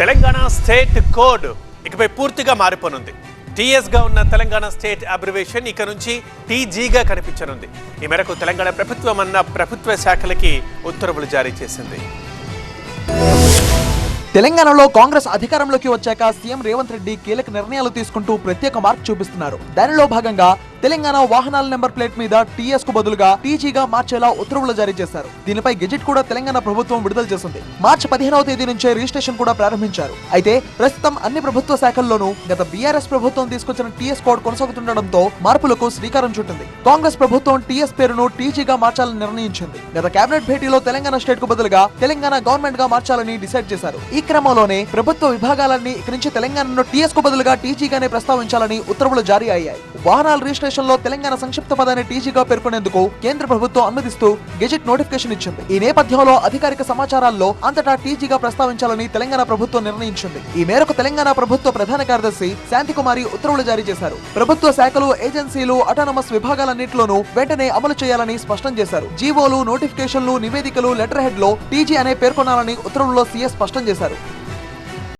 Telangana state code ఇకపై పూర్తిగా మారిపోనుంది. టీఎస్గా ఉన్న తెలంగాణ స్టేట్ అబ్రివేషన్ ఇక నుంచి టీజీగా కనిపించనుంది. ఈ మేరకు తెలంగాణ ప్రభుత్వం అన్న ప్రభుత్వ శాఖలకి ఉత్తర్వులు జారీ చేసింది. తెలంగాణలో కాంగ్రెస్ అధికారంలోకి వచ్చాక సీఎం రేవంత్ రెడ్డి కీలక నిర్ణయాలు తీసుకుంటూ ప్రత్యేక మార్క్ చూపిస్తున్నారు. దానిలో భాగంగా తెలంగాణ వాహనాల నెంబర్ ప్లేట్ మీద టీఎస్కు బదులుగా టీజీగా మార్చేలా ఉత్తర్వులు జారీ చేశారు. దీనిపై గెజెట్ కూడా తెలంగాణ ప్రభుత్వం విడుదల చేసింది. మార్చి పదిహేనవ తేదీ నుంచే రిజిస్ట్రేషన్ కూడా ప్రారంభించారు. అయితే ప్రస్తుతం అన్ని ప్రభుత్వ శాఖల్లోనూ గత బీఆర్ఎస్ ప్రభుత్వం తీసుకొచ్చిన టీఎస్ కోడ్ కొనసాగుతుండటంతో మార్పులకు శ్రీకారం చుట్టింది. కాంగ్రెస్ ప్రభుత్వం టీఎస్ పేరును టీజీగా మార్చాలని నిర్ణయించింది. గత కేబినెట్ భేటీలో తెలంగాణ స్టేట్కు బదులుగా తెలంగాణ గవర్నమెంట్గా మార్చాలని డిసైడ్ చేశారు. ఈ క్రమంలోనే ప్రభుత్వ విభాగాలన్నీ ఇక నుంచి తెలంగాణను టీఎస్కు బదులుగా టీజీగానే ప్రస్తావించాలని ఉత్తర్వులు జారీ అయ్యాయి. వాహనాల రిజిస్ట్రేషన్ ఆంధ్రప్రదేశ్లో తెలంగాణ సంక్షిప్త పదాన్ని టీజీగా పేర్కొనేందుకు కేంద్ర ప్రభుత్వం అనుమతిస్తూ గెజెట్ నోటిఫికేషన్ ఇచ్చింది. ఈ నేపథ్యంలో అధికారిక సమాచారాల్లో అంతటా టీజీగా ప్రస్తావించాలని తెలంగాణ ప్రభుత్వం నిర్ణయించింది. ఈ మేరకు తెలంగాణ ప్రభుత్వ ప్రధాన కార్యదర్శి శాంతికుమారి ఉత్తర్వులు జారీ చేశారు. ప్రభుత్వ శాఖలు ఏజెన్సీలు అటానమస్ విభాగాలన్నింటిలోనూ వెంటనే అమలు చేయాలని స్పష్టం చేశారు. జీవోలు నోటిఫికేషన్లు నివేదికలు లెటర్ హెడ్లో టీజీ అనే పేర్కొనాలని ఉత్తర్వుల్లో సీఎస్ స్పష్టం చేశారు.